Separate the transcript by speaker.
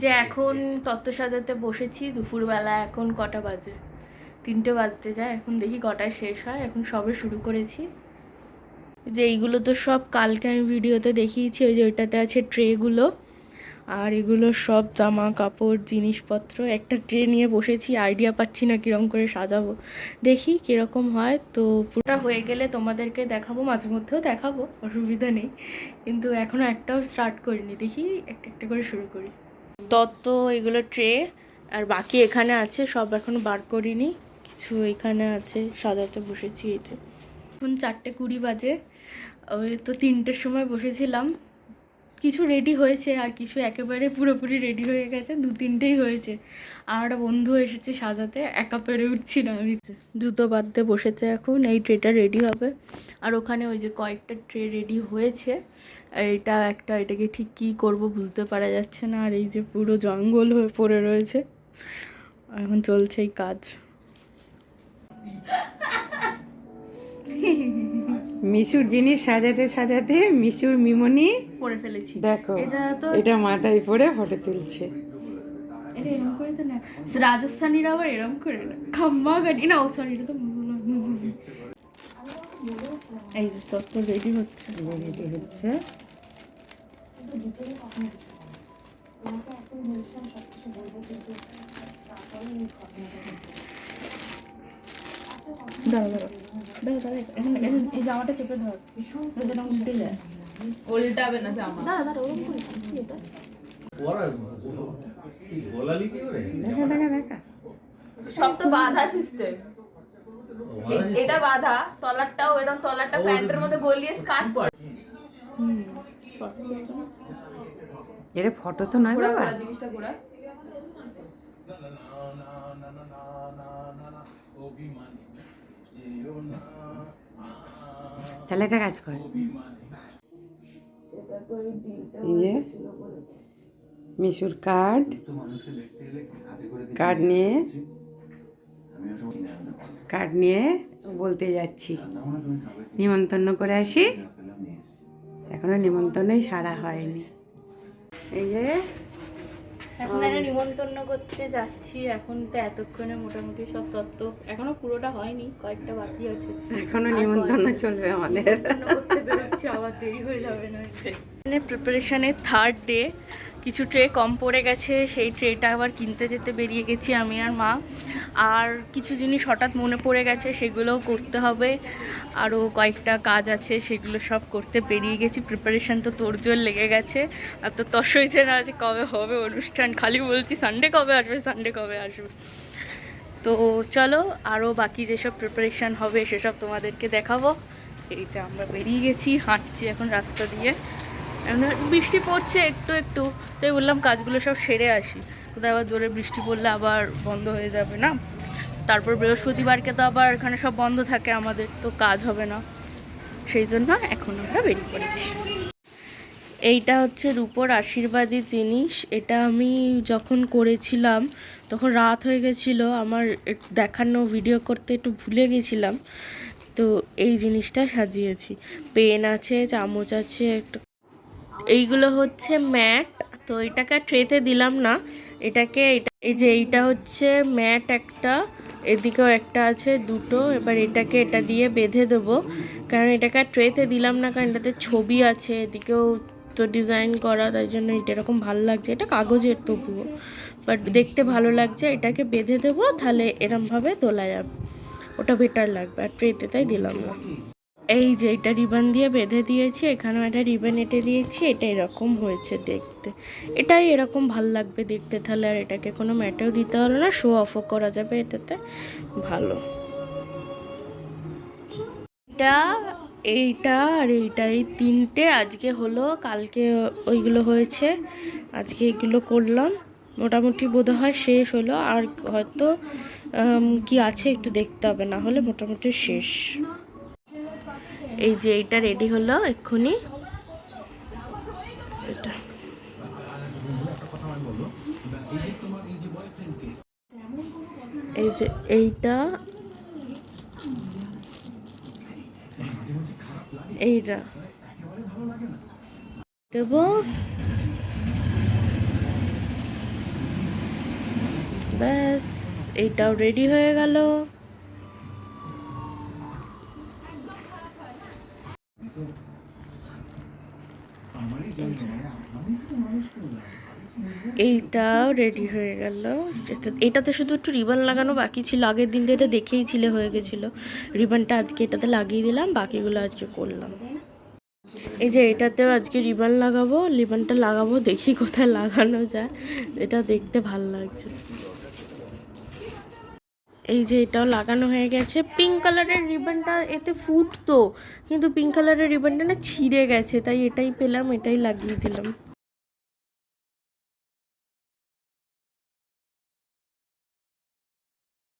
Speaker 1: যে এখন তত্ত্ব সাজাতে বসেছি, দুপুরবেলা এখন কটা বাজে? তিনটে বাজতে যায়, এখন দেখি কটায় শেষ হয়, এখন সবে শুরু করেছি। যে এইগুলো তো সব কালকে আমি ভিডিওতে দেখিয়েছি, ওই যে ওইটাতে আছে ট্রেগুলো, আর এগুলো সব জামা কাপড় জিনিসপত্র, একটা ট্রে নিয়ে বসেছি, আইডিয়া পাচ্ছি না কীরকম করে সাজাবো। দেখি কীরকম হয়, তো পুরোটা হয়ে গেলে তোমাদেরকে দেখাবো, মাঝে মধ্যেও দেখাবো, অসুবিধা নেই। কিন্তু এখনও একটাও স্টার্ট করিনি, দেখি একটা একটা করে শুরু করি। তত্ত্ব, এগুলো ট্রে। আর বাকি এখানে আছে, সব এখনও বার করিনি। কিছু এখানে আছে, সাজাতে বসেছি এই যে। এখন চারটে কুড়ি বাজে। ওই তো তিনটের সময় বসেছিলাম। কিছু রেডি হয়েছে আর কিছু একেবারে পুরোপুরি রেডি হয়ে গেছে, দু তিনটেই হয়েছে। আর একটা বন্ধু এসেছে সাজাতে, একা পেরে উঠছি না আমি। জুতো বাঁধতে বসেছে এখন, এই ট্রেটা রেডি হবে। আর ওখানে ওই যে কয়েকটা ট্রে রেডি হয়েছে। এটা একটা, এটাকে ঠিক কী করব বুঝতে পারা যাচ্ছে না। আর এই যে পুরো জঙ্গল হয়ে পড়ে রয়েছে। এখন চলছে এই কাজ।
Speaker 2: মিশুর জিনিস সাজাতে সাজাতে মিশুর মিমনি
Speaker 1: পরে ফেলেছি।
Speaker 2: দেখো
Speaker 1: এটা তো
Speaker 2: এটা মাথায় পরে ফটো তুলছে।
Speaker 1: রাজস্থানীরা আবার এরকম করে না। খাম্মা গাড়ি। না ও সরি এটা তো এই যে তত্ত্ব রেডি হচ্ছে।
Speaker 2: রেডি হচ্ছে।
Speaker 1: দাঁড়া দাঁড়া দাঁড়া দাঁড়া এখন এখন এই জামাটা চেপে ধর যেন উল্টে যায়
Speaker 3: উল্টাবে না জামা
Speaker 1: দাঁড়া দাঁড়া ওরকম করে এটা
Speaker 4: ওরা কি গোলালি কি করে
Speaker 2: দেখা দেখা দেখা
Speaker 3: সব তো বাধা সিস্টেম এটা বাধা তলারটাও এরকম তলারটা প্যান্টের মধ্যে গলিয়ে স্কার্ট
Speaker 2: এটা ফটো তো নয় বাবা
Speaker 3: জিনিসটা ঘোরা
Speaker 2: তাহলে একটা কাজ কর। যে, মিশুর কার্ড কার্ড নিয়ে কার্ড নিয়ে বলতে যাচ্ছি। নিমন্ত্রণ করে আসি। এখনও নিমন্ত্রণই সারা হয়নি। এই যে
Speaker 1: এখন একটা নিমন্ত্রণ করতে যাচ্ছি এখন তো এতক্ষণে মোটামুটি সব তত্ত্ব এখনও পুরোটা হয়নি কয়েকটা বাকি আছে।
Speaker 2: এখনও নিমন্ত্রণ চলবে আমাদের।
Speaker 1: করতে বেরোচ্ছি আবার দেরি হয়ে যাবে না প্রিপারেশনের থার্ড ডে কিছু ট্রে কম পড়ে গেছে, সেই ট্রেটা আবার কিনতে যেতে বেরিয়ে গেছি আমি আর মা। আর কিছু জিনিস হঠাৎ মনে পড়ে গেছে, সেগুলোও করতে হবে। আরও কয়েকটা কাজ আছে, সেগুলো সব করতে বেরিয়ে গেছি। প্রিপারেশান তো তোড়জোড় লেগে গেছে। আর তো তস হয়েছে না যে কবে হবে অনুষ্ঠান, খালি বলছি সানডে কবে আসবে সানডে কবে আসবে। তো চলো আরও বাকি যেসব প্রিপারেশান হবে, সেসব তোমাদেরকে দেখাবো। এই যে আমরা বেরিয়ে গেছি, হাঁটছি এখন রাস্তা দিয়ে। বৃষ্টি পড়ছে একটু একটু, তাই বললাম কাজগুলো সব সেরে আসি। কোথায় আবার জোরে বৃষ্টি পড়লে আবার বন্ধ হয়ে যাবে না? তারপর বৃহস্পতিবারকে তো আবার এখানে সব বন্ধ থাকে আমাদের, তো কাজ হবে না। সেই জন্য এখন আমরা বেরিয়ে পড়েছি। এইটা হচ্ছে রূপোর আশীর্বাদী জিনিস। এটা আমি যখন করেছিলাম, তখন রাত হয়ে গেছিল, আমার দেখানো ভিডিও করতে একটু ভুলে গেছিলাম। তো এই জিনিসটা সাজিয়েছি। পেন আছে, চামচ আছে, একটা এইগুলো হচ্ছে ম্যাট। তো এটাকে ট্রেতে দিলাম না। এটাকে এটা এই যে এইটা হচ্ছে ম্যাট একটা, এদিকেও একটা আছে দুটো। এবার এটাকে এটা দিয়ে বেঁধে দেবো। কারণ এটাকে ট্রেতে দিলাম না, কারণ এটাতে ছবি আছে, এদিকেও তো ডিজাইন করা, তাই জন্য এটা এরকম ভালো লাগছে। এটা কাগজের তবুও। বাট দেখতে ভালো লাগছে, এটাকে বেঁধে দেবো, তাহলে এরমভাবে তোলা যাবে। ওটা বেটার লাগবে, আর ট্রেতে তাই দিলাম না। এই যে এটা রিবন দিয়ে বেঁধে দিয়েছি, এখানেও একটা রিবন এঁটে দিয়েছি, এটা এরকম হয়েছে দেখতে। এটাই এরকম ভালো লাগবে দেখতে তাহলে, আর এটাকে কোনো ম্যাটেও দিতে হলো না শো অফও করা যাবে এটাতে, ভালো। এটা, এইটা আর এইটা, এই তিনটে আজকে হলো, কালকে ওইগুলো হয়েছে, আজকে এগুলো করলাম, মোটামুটি বোধ হয় শেষ হলো, আর হয়তো কি আছে একটু দেখতে হবে, না হলে মোটামুটি শেষ। এই যে এইটা রেডি হলো, এক্ষুনি। এটা। এই যে এইটা। এইটা। ব্যাস, এইটাও রেডি হয়ে গেল। এইটাও রেডি হয়ে গেল। এটা- এটাতে শুধু একটু রিবন লাগানো বাকি ছিল। আগের দিন এটা দেখেই ছিলে হয়ে গেছিল। রিবনটা আজকে এটাতে লাগিয়ে দিলাম, বাকিগুলো আজকে করলাম। এই যে এটাতেও আজকে রিবন লাগাবো রিবনটা লাগাবো, দেখি কোথায় লাগানো যায়। এটা দেখতে ভালো লাগছে। এই যে এটাও লাগানো হয়ে গেছে। পিঙ্ক কালারের রিবনটা এতে ফুটতো, কিন্তু পিঙ্ক কালারের রিবনটা না ছিঁড়ে গেছে, তাই এটাই পেলাম, এটাই লাগিয়ে দিলাম।